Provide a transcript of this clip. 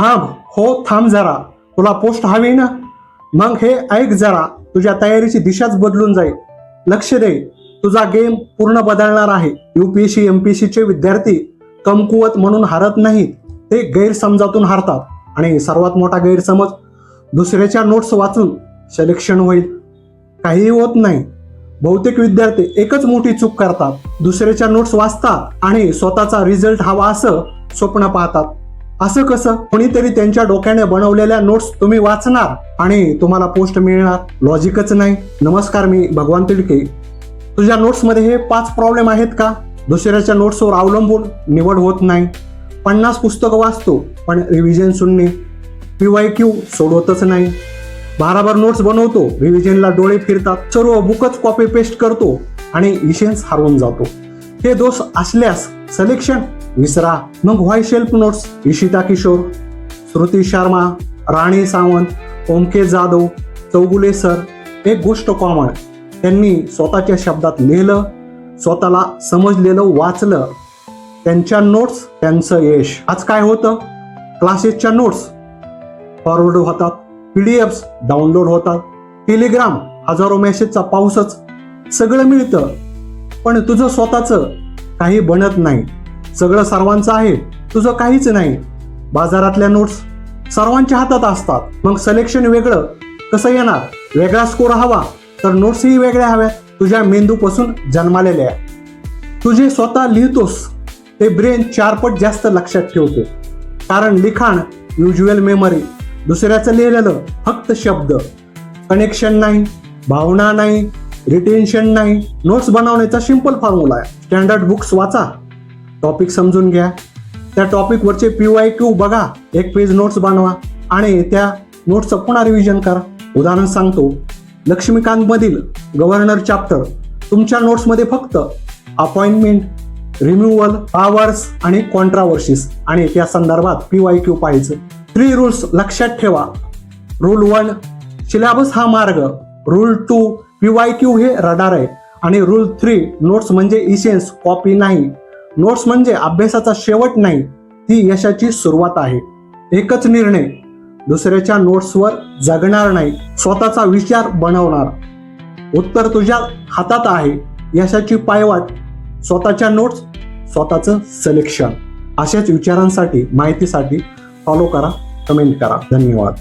थांब हो थांब जरा. तुला पोस्ट हवी ना? मग हे ऐक जरा. तुझ्या तयारीची दिशाच बदलून जाईल. लक्ष दे. तुझा गेम पूर्ण बदलणार आहे. युपीएससी एमपीएससी सीचे विद्यार्थी कमकुवत म्हणून हारत नाहीत. ते गैरसमजातून हारतात. आणि सर्वात मोठा गैरसमज दुसऱ्याच्या नोट्स वाचून सिलेक्शन होईल. काहीही होत नाही. बहुतेक विद्यार्थी एकच मोठी चूक करतात. दुसऱ्याच्या नोट्स वाचतात आणि स्वतःचा रिझल्ट हवा असं स्वप्न पाहतात. असं कसं? कोणीतरी त्यांच्या डोक्याने बनवलेल्या नोट्स तुम्ही वाचणार आणि तुम्हाला पोस्ट मिळणार. लॉजिकच नाही. नमस्कार मी भगवान तिडके. तुझ्या नोट्समध्ये हे पाच प्रॉब्लेम आहेत का? दुसऱ्याच्या नोट्सवर अवलंबून निवड होत नाही. पन्नास पुस्तकं वाचतो पण रिव्हिजन शून्य पीवाय क्यू सोडवतच नाही. भाराभर नोट्स बनवतो रिव्हिजनला डोळे फिरतात. सर्व बुकच कॉपी पेस्ट करतो आणि इशेन्स हरवून जातो. हे दोष असल्यास सलेक्शन विसरा. मग why self notes Ishita Kishor Shruti Sharma Rani Sawant ओमके Jadhav Chougule sir एक गोष्ट कॉमन त्यांनी स्वतःच्या शब्दात लिहिलं स्वतःला समजलेलं वाचलं. त्यांच्या नोट्स त्यांचं यश. आज काय होतं? क्लासेसच्या नोट्स फॉरवर्ड होतात पी डी एफ्स डाउनलोड होतात टेलिग्राम हजारो मेसेजचा पाऊसच सगळं मिळतं. पण तुझं स्वतःचं काही बनत नाही. सगळं सर्वांचं आहे. तुझं काहीच नाही. बाजारातल्या नोट्स सर्वांच्या हातात असतात. मग सलेक्शन वेगळं. कसं येणार? वेगळा स्कोर हवा. तर नोट्सही वेगळ्या हव्यात. तुझ्या मेंदूपासून जन्मालेल्या तुझे स्वतः लिहितोस. ते ब्रेन चारपट जास्त लक्षात ठेवतो. कारण लिखाण युज्युअल मेमरी दुसऱ्याचं लिहिलेलं फक्त शब्द. कनेक्शन नाही भावना नाही रिटेन्शन नाही. नोट्स बनवण्याचा सिंपल फॉर्म्युला आहे. स्टँडर्ड बुक्स वाचा. टॉपिक समजून घ्या. त्या टॉपिकवरचे पी वाय क्यू बघा. एक पेज नोट्स बनवा. आणि त्या नोट्सचं पुन्हा रिव्हिजन करा. उदाहरण सांगतो. लक्ष्मीकांतमधील गव्हर्नर चॅप्टर तुमच्या नोट्समध्ये फक्त अपॉइंटमेंट रिम्युअल आवर्स आणि कॉन्ट्रावर्सीस आणि त्या संदर्भात पी वाय क्यू पाहायचं. थ्री रूल्स लक्षात ठेवा. रूल वन सिलेबस हा मार्ग. Rule two P Y Q हे रडार आहे. आणि रूल थ्री नोट्स म्हणजे इसेन्स कॉपी नाही. नोट्स म्हणजे अभ्यासाचा शेवट नाही ही यशाची सुरुवात आहे. एकच निर्णय दुसऱ्याच्या नोट्सवर जगणार नाही स्वतःचा विचार बनवणार. उत्तर तुझ्या हातात आहे यशाची पायवाट स्वतःच्या नोट्स स्वतःचं सिलेक्शन अशाच विचारांसाठी माहितीसाठी फॉलो करा कमेंट करा. धन्यवाद.